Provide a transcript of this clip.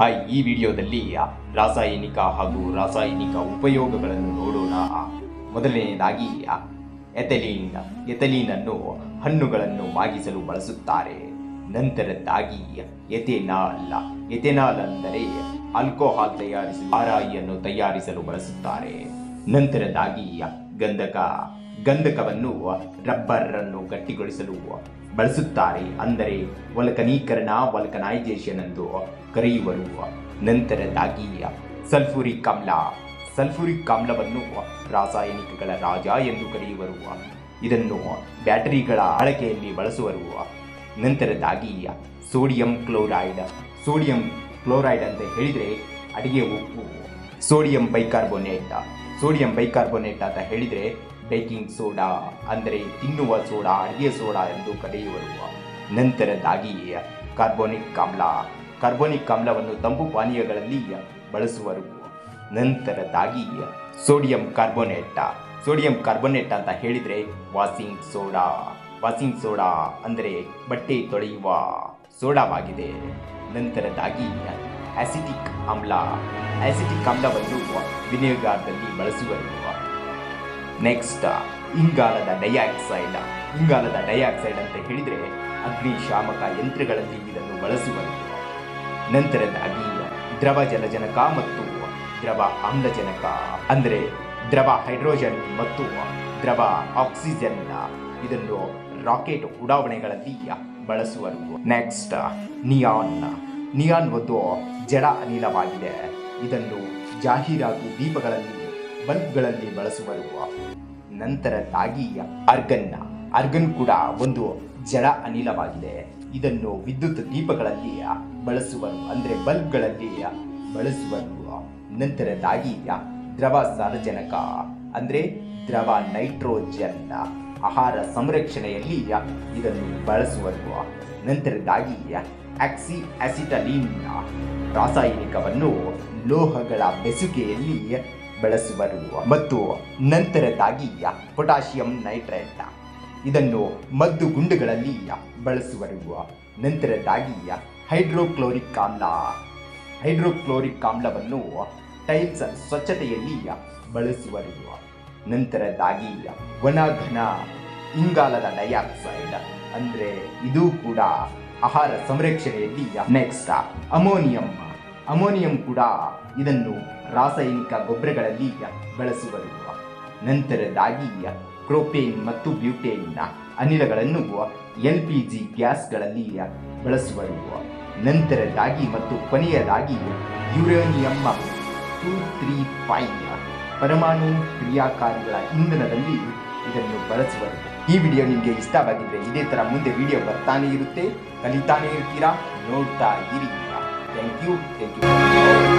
Hi, ಈ ವಿಡಿಯೋದಲ್ಲಿ ರಾಸಾಯನಿಕ ಹಾಗೂ ರಾಸಾಯನಿಕ ಉಪಯೋಗಗಳನ್ನು ನೋಡೋಣ. ಮೊದಲನೆಯದಾಗಿ ಎಥೆಲೀನ್ ಎಥೆಲೀನ್ ಅನ್ನು ಹಣ್ಣುಗಳನ್ನು ಮಾಗಿಸಲು ಬಳಸುತ್ತಾರೆ. ನಂತರದ್ದಾಗಿ, ಎಥೆನಾಲ್. ಎಥೆನಾಲ್ ಅಂದರೆ ಆಲ್ಕೋಹಾಲ್ ತಯಾರಿಸಲು ಆರಾಯಿಯನ್ನು ತಯಾರಿಸಲು ಬಳಸುತ್ತಾರೆ. ನಂತರದಾಗಿ ಗಂಧಕ. ಗಂಧಕವನ್ನು ರಬ್ಬರ್ ಅನ್ನು ಗಟ್ಟಿಗೊಳಿಸಲು ಬಳಸುತ್ತಾರೆ. ಅಂದರೆ ವಲ್ಕನೀಕರಣ ವಲ್ಕನೈಜೇಷನ್ ಎಂದು ಕರೆಯುವರು. ನಂತರದಾಗಿ ಸಲ್ಫೂರಿಕ್ ಆಮ್ಲ ಸಲ್ಫೂರಿಕ್ ಆಮ್ಲವನ್ನು ರಾಸಾಯನಿಕಗಳ ರಾಜ ಎಂದು ಕರೆಯುವರು. ಇದನ್ನು ಬ್ಯಾಟರಿಗಳ ಬಳಕೆಯಲ್ಲಿ ಬಳಸುವರು. ನಂತರದಾಗಿ ಸೋಡಿಯಂ ಕ್ಲೋರೈಡ್. ಸೋಡಿಯಂ ಕ್ಲೋರೈಡ್ ಅಂತ ಹೇಳಿದರೆ ಅಡಿಗೆ ಉಪ್ಪು. Sodium bicarbonate. ಸೋಡಿಯಂ ಬೈಕಾರ್ಬೋನೇಟ್ ಅಂತ ಹೇಳಿದರೆ ಬೇಕಿಂಗ್ ಸೋಡಾ ಅಂದರೆ ತಿನ್ನುವ ಸೋಡಾ, ಅಡುಗೆ ಸೋಡಾ ಎಂದು ಕರೆಯುವರು ನಂತರದಾಗಿ ಕಾರ್ಬೋನಿಕ್ ಆಮ್ಲ. ಕಾರ್ಬೋನಿಕ್ ಆಮ್ಲವನ್ನು ತಂಪು ಪಾನೀಯಗಳಲ್ಲಿ ಬಳಸುವರು. ನಂತರದಾಗಿ ಸೋಡಿಯಂ ಕಾರ್ಬೋನೇಟ್. ಸೋಡಿಯಂ ಕಾರ್ಬೋನೇಟ್ ಅಂತ ಹೇಳಿದರೆ ವಾಸಿಂಗ್ ಸೋಡಾ. ವಾಸಿಂಗ್ ಸೋಡಾ ಅಂದರೆ ಬಟ್ಟೆ ತೊಳೆಯುವ ಸೋಡಾವಾಗಿದೆ. ನಂತರದಾಗಿ ಆಸಿಟಿಕ್ ಆಮ್ಲ ಆಸಿಟಿಕ್ ಆಮ್ಲವನ್ನು ವಿನಿಯೋಗಾರದಲ್ಲಿ ಬಳಸುವರು ನೆಕ್ಸ್ಟ್ ಇಂಗಾಲದ ಡೈಆಕ್ಸೈಡ್ ಇಂಗಾಲದ ಡೈಆಕ್ಸೈಡ್ ಅಂತ ಹೇಳಿದರೆ ಅಗ್ನಿಶಾಮಕ ಯಂತ್ರಗಳಲ್ಲಿ ಇದನ್ನು ಬಳಸುವರು ನಂತರದಾಗಿ ದ್ರವ ಜಲಜನಕ ಮತ್ತು ದ್ರವ ಆಮ್ಲಜನಕ, ಅಂದರೆ ದ್ರವ ಹೈಡ್ರೋಜನ್ ಮತ್ತು ದ್ರವ ಆಕ್ಸಿಜನ್ ಇದನ್ನು ರಾಕೆಟ್ ಉಡಾವಣೆಗಳಲ್ಲಿ ಬಳಸುವರು ನೆಕ್ಸ್ಟ್ ನಿಯಾನ್ ನಿಯಾನ್ ಒಂದು ಜಡ ಅನಿಲವಾಗಿದೆ. ಇದನ್ನು ಜಾಹೀರಾತು ದೀಪಗಳಲ್ಲಿ, ಬಲ್ಬ್ಗಳಲ್ಲಿ ಬಳಸುವರು. ನಂತರದಾಗಿ ಅರ್ಗನ್ನ. ಆರ್ಗನ್ ಕೂಡ ಒಂದು ಜಡ ಅನಿಲವಾಗಿದೆ. ಇದನ್ನು ವಿದ್ಯುತ್ ದೀಪಗಳಲ್ಲಿ ಬಳಸುವರು. ಅಂದರೆ ಬಲ್ಬ್ಗಳಲ್ಲಿ ಬಳಸುವರು. ನಂತರದಾಗಿ ದ್ರವ ಸಾರಜನಕ. ಅಂದರೆ ದ್ರವ ನೈಟ್ರೋಜನ್. ಆಹಾರ ಸಂರಕ್ಷಣೆಯಲ್ಲಿ ಇದನ್ನು ಬಳಸುವರು ನಂತರದಾಗಿ ಆಕ್ಸಿ ಆಸಿಟಲೀನ್ ರಾಸಾಯನಿಕವನ್ನು ಲೋಹಗಳ ಬೆಸುಗೆಯಲ್ಲಿ ಬಳಸುವರು ಮತ್ತು ನಂತರದಾಗಿ ಪೊಟ್ಯಾಷಿಯಂ ನೈಟ್ರೇಟ್. ಇದನ್ನು ಮದ್ದು ಗುಂಡುಗಳಲ್ಲಿ ಬಳಸುವರು. ನಂತರದಾಗಿ ಹೈಡ್ರೋಕ್ಲೋರಿಕ್ ಆಮ್ಲ. ಹೈಡ್ರೋಕ್ಲೋರಿಕ್ ಆಮ್ಲವನ್ನು ಟೈಲ್ಸ್ ಸ್ವಚ್ಛತೆಯಲ್ಲಿ ಬಳಸುವರು. ನಂತರದಾಗಿ ವನಘನ. ಇಂಗಾಲದ ಡೈಆಕ್ಸೈಡ್ ಅಂದರೆ ಇದು ಕೂಡ ಆಹಾರ ಸಂರಕ್ಷಣೆಯಲ್ಲಿ ನೆಕ್ಸ್ಟ್ ಅಮೋನಿಯಂ. ಅಮೋನಿಯಂ ಕೂಡ ಇದನ್ನು ರಾಸಾಯನಿಕ ಗೊಬ್ಬರಗಳಲ್ಲಿ ಬಳಸುವರು. ನಂತರದಾಗಿ ಕ್ರೋಪೇನ್ ಮತ್ತು ಬ್ಯೂಟೇನ್ ಅನಿಲಗಳನ್ನು ಎಲ್ ಪಿ ಜಿ ಗ್ಯಾಸ್ಗಳಲ್ಲಿ ಬಳಸುವರು. ನಂತರದಾಗಿ ಮತ್ತು ಕೊನೆಯದಾಗಿ ಯುರೇನಿಯಂ. ಟೂ ತ್ರೀ ಫೈವ್ ಪರಮಾಣು ಕ್ರಿಯಾಕಾರಿಗಳ ಇಂಧನದಲ್ಲಿ ಇದನ್ನು ಬಳಸುವರು. ಈ ವಿಡಿಯೋ ನಿಮಗೆ ಇಷ್ಟವಾಗಿದ್ರೆ ಇದೇ ಥರ ಮುಂದೆ ವಿಡಿಯೋ ಬರ್ತಾನೆ ಇರುತ್ತೆ. ಕಲಿತಾನೆ ಇರ್ತೀರಾ? ನೋಡ್ತಾ ಇರಿ. Thank you thank you